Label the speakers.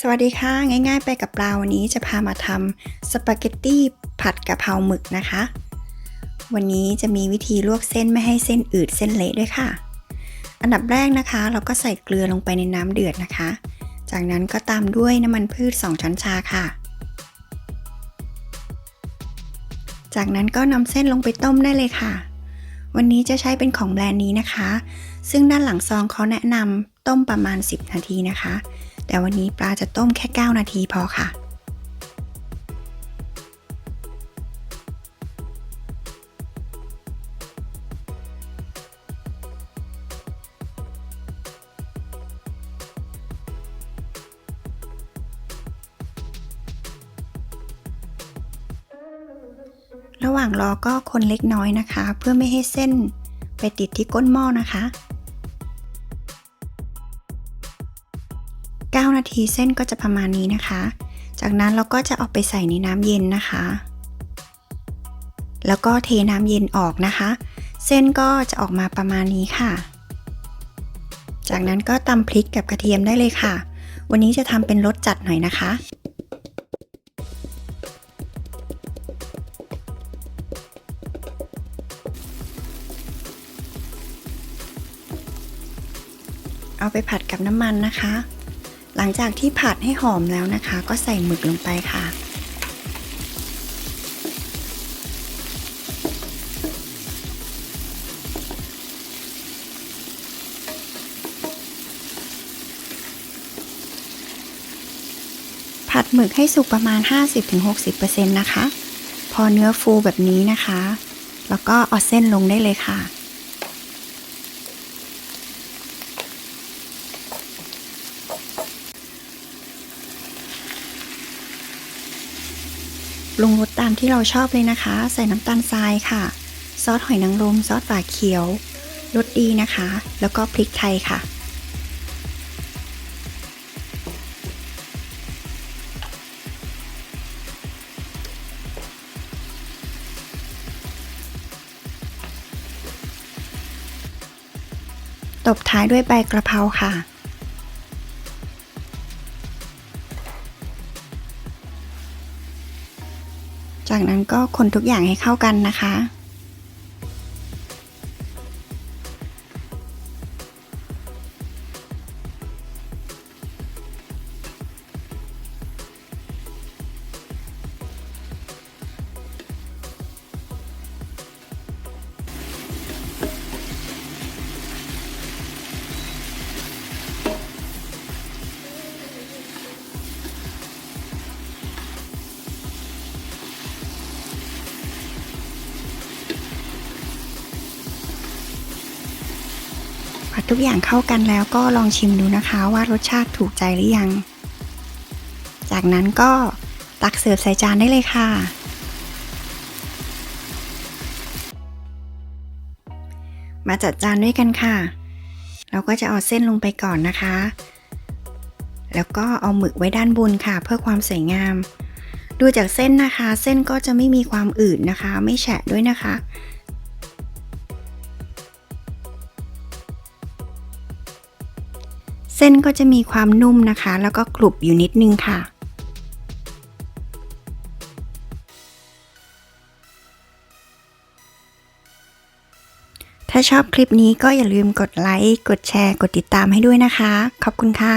Speaker 1: สวัสดีค่ะ ง่าย ๆ ไปกับปลาวันนี้จะพามาทำสปาเกตตี้ผัดกะเพราหมึกนะคะ วันนี้จะมีวิธีลวกเส้นไม่ให้เส้นอืดเส้นเละด้วยค่ะ อันดับแรกนะคะ เราก็ใส่เกลือลงไปในน้ำเดือดนะคะ จากนั้นก็ตามด้วยน้ำมันพืช 2 ช้อนชาค่ะ จากนั้นก็นำเส้นลงไปต้มได้เลยค่ะ วันนี้จะใช้เป็นของแบรนด์นี้นะคะ ซึ่งด้านหลังซองเขาแนะนำต้มประมาณ 10 นาทีนะคะ แต่วันนี้ปลาจะต้มแค่ 9 นาทีพอค่ะระหว่างรอก็คนเล็กน้อยนะคะ เพื่อไม่ให้เส้นไปติดที่ก้นหม้อนะคะ 9 นาทีเส้นก็จะประมาณนี้นะคะ จากนั้นเราก็จะเอาไปใส่ในน้ำเย็นนะคะ แล้วก็เทน้ำเย็นออกนะคะ เส้นก็จะออกมาประมาณนี้ค่ะ จากนั้นก็ตำพริกกับกระเทียมได้เลยค่ะ วันนี้จะทำเป็นรสจัดหน่อยนะคะเอาไปผัดกับน้ำมันนะคะ หลังจากที่ผัดให้หอมแล้วนะคะ ก็ใส่หมึกลงไปค่ะ ผัดหมึกให้สุกประมาณ 50-60%นะคะ พอเนื้อฟูแบบนี้นะคะ แล้วก็เอาเส้นลงได้เลยค่ะ ปรุงรสตามที่เราชอบเลยนะคะ ใส่น้ำตาลทรายค่ะ ซอสหอยนางรมซอสฝาเขียวรสดีนะคะ แล้วก็พริกไทยค่ะ ตบท้ายด้วยใบกระเพราค่ะ จากนั้นก็คนทุกอย่างให้เข้ากันนะคะ ผัดทุกอย่างเข้ากันแล้วก็ลองชิมดูนะคะว่ารสชาติถูกใจหรือยัง จากนั้นก็ตักเสิร์ฟใส่จานได้เลยค่ะ มาจัดจานด้วยกันค่ะ เราก็จะเอาเส้นลงไปก่อนนะคะ แล้วก็เอาหมึกไว้ด้านบนค่ะ เพื่อความสวยงาม ดูจากเส้นนะคะ เส้นก็จะไม่มีความอืดนะคะ ไม่แฉะด้วยนะคะ เส้นก็จะมีความนุ่มนะคะ แล้วก็กรุบอยู่นิดนึงค่ะ ถ้าชอบคลิปนี้ก็อย่าลืมกดไลค์ กดแชร์ กดติดตามให้ด้วยนะคะ ขอบคุณค่ะ